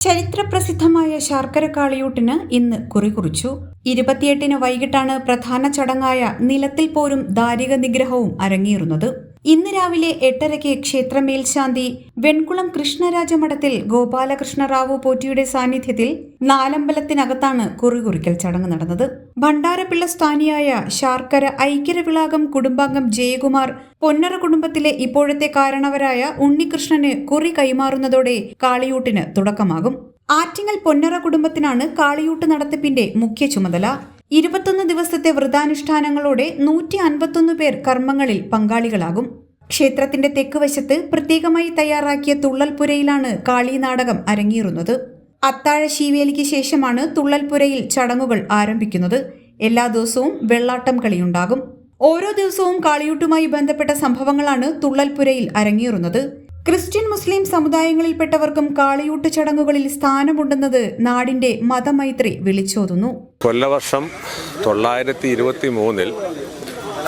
ചരിത്രപ്രസിദ്ധമായ ശർക്കര കാളിയൂട്ടിന് ഇന്ന് കുറി കുറിച്ചു. ഇരുപത്തിയെട്ടിന് വൈകിട്ടാണ് പ്രധാന ചടങ്ങായ നിലത്തിൽ പോരും ദാരിക നിഗ്രഹവും അരങ്ങേറുന്നത്. ഇന്ന് രാവിലെ എട്ടരയ്ക്ക് ക്ഷേത്ര മേൽശാന്തി വെൺകുളം കൃഷ്ണരാജമഠത്തിൽ ഗോപാലകൃഷ്ണറാവു പോറ്റിയുടെ സാന്നിധ്യത്തിൽ നാലമ്പലത്തിനകത്താണ് കുറികുറിക്കൽ ചടങ്ങ് നടന്നത്. ഭണ്ഡാരപ്പിള്ള സ്ഥാനിയായ ശാർക്കര ഐക്യരവിളാകം കുടുംബാംഗം ജയകുമാർ പൊന്നറ കുടുംബത്തിലെ ഇപ്പോഴത്തെ കാരണവരായ ഉണ്ണികൃഷ്ണന് കുറി കൈമാറുന്നതോടെ കാളിയൂട്ടിന് തുടക്കമാകും. ആറ്റിങ്ങൽ പൊന്നറ കുടുംബത്തിനാണ് കാളിയൂട്ട് നടത്തിപ്പിന്റെ മുഖ്യ ചുമതല. ഇരുപത്തൊന്ന് ദിവസത്തെ വ്രതാനുഷ്ഠാനങ്ങളോടെ നൂറ്റി അൻപത്തൊന്ന് പേർ കർമ്മങ്ങളിൽ പങ്കാളികളാകും. ക്ഷേത്രത്തിന്റെ തെക്ക് വശത്ത് പ്രത്യേകമായി തയ്യാറാക്കിയ തുള്ളൽപുരയിലാണ് കാളി നാടകം അരങ്ങേറുന്നത്. അത്താഴ ശീവേലിക്ക് ശേഷമാണ് തുള്ളൽപുരയിൽ ചടങ്ങുകൾ ആരംഭിക്കുന്നത്. എല്ലാ ദിവസവും വെള്ളാട്ടം കളിയുണ്ടാകും. ഓരോ ദിവസവും കാളിയൂട്ടുമായി ബന്ധപ്പെട്ട സംഭവങ്ങളാണ് തുള്ളൽപുരയിൽ അരങ്ങേറുന്നത്. ക്രിസ്ത്യൻ മുസ്ലിം സമുദായങ്ങളിൽപ്പെട്ടവർക്കും കാളിയൂട്ട് ചടങ്ങുകളിൽ സ്ഥാനമുണ്ടെന്നത് നാടിന്റെ മതമൈത്രി വിളിച്ചോതുന്നു. കൊല്ലവർഷം തൊള്ളായിരത്തി ഇരുപത്തി മൂന്നിൽ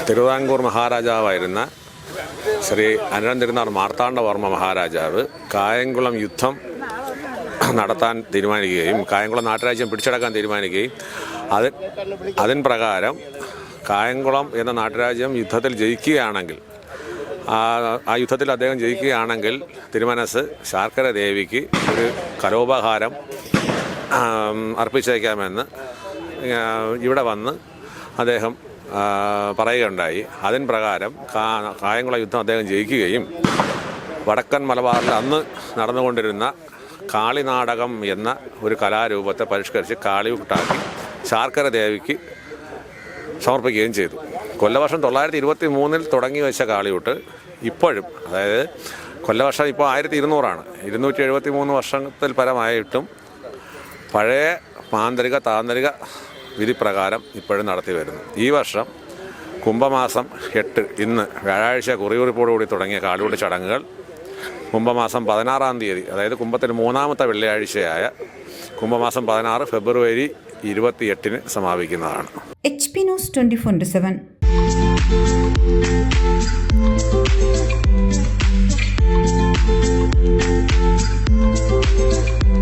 തിരുവിതാംകൂർ മഹാരാജാവായിരുന്ന ശ്രീ അനിഴം തിരുനാൾ മാർത്താണ്ഡവർമ്മ മഹാരാജാവ് കായംകുളം യുദ്ധം നടത്താൻ തീരുമാനിക്കുകയും കായംകുളം നാട്ടുരാജ്യം പിടിച്ചടക്കാൻ തീരുമാനിക്കുകയും അത് അതിൻ പ്രകാരം കായംകുളം എന്ന നാട്ടുരാജ്യം യുദ്ധത്തിൽ ജയിക്കുകയാണെങ്കിൽ ആ യുദ്ധത്തിൽ അദ്ദേഹം ജയിക്കുകയാണെങ്കിൽ തിരുമനസ് ശാർക്കര ദേവിക്ക് ഒരു കലോപഹാരം അർപ്പിച്ചേക്കാമെന്ന് ഇവിടെ വന്ന് അദ്ദേഹം പറയുകയുണ്ടായി. അതിൻ പ്രകാരം കായംകുളം യുദ്ധം അദ്ദേഹം ജയിക്കുകയും വടക്കൻ മലബാറിൽ അന്ന് നടന്നുകൊണ്ടിരുന്ന കാളിനാടകം എന്ന ഒരു കലാരൂപത്തെ പരിഷ്കരിച്ച് കാളിയൂട്ടാക്കി ശാർക്കര ദേവിക്ക് സമർപ്പിക്കുകയും ചെയ്തു. കൊല്ലവർഷം തൊള്ളായിരത്തി ഇരുപത്തി മൂന്നിൽ തുടങ്ങി വെച്ച കാളിയൂട്ട് ഇപ്പോഴും അതായത് കൊല്ലവർഷം ഇപ്പോൾ ആയിരത്തി ഇരുന്നൂറാണ് ഇരുന്നൂറ്റി എഴുപത്തി മൂന്ന് വർഷത്തിൽ പരമായിട്ടും പഴയ മാന്ത്രിക താന്ത്രിക വിധിപ്രകാരം ഇപ്പോഴും നടത്തി വരുന്നു. ഈ വർഷം കുംഭമാസം എട്ട് ഇന്ന് വ്യാഴാഴ്ച കുറികുറിപ്പോടുകൂടി തുടങ്ങിയ കാലുകൂടി ചടങ്ങുകൾ കുംഭമാസം പതിനാറാം തീയതി അതായത് കുംഭത്തിന് മൂന്നാമത്തെ വെള്ളിയാഴ്ചയായ കുംഭമാസം പതിനാറ് ഫെബ്രുവരി ഇരുപത്തിയെട്ടിന് സമാപിക്കുന്നതാണ്. H P news twenty four seven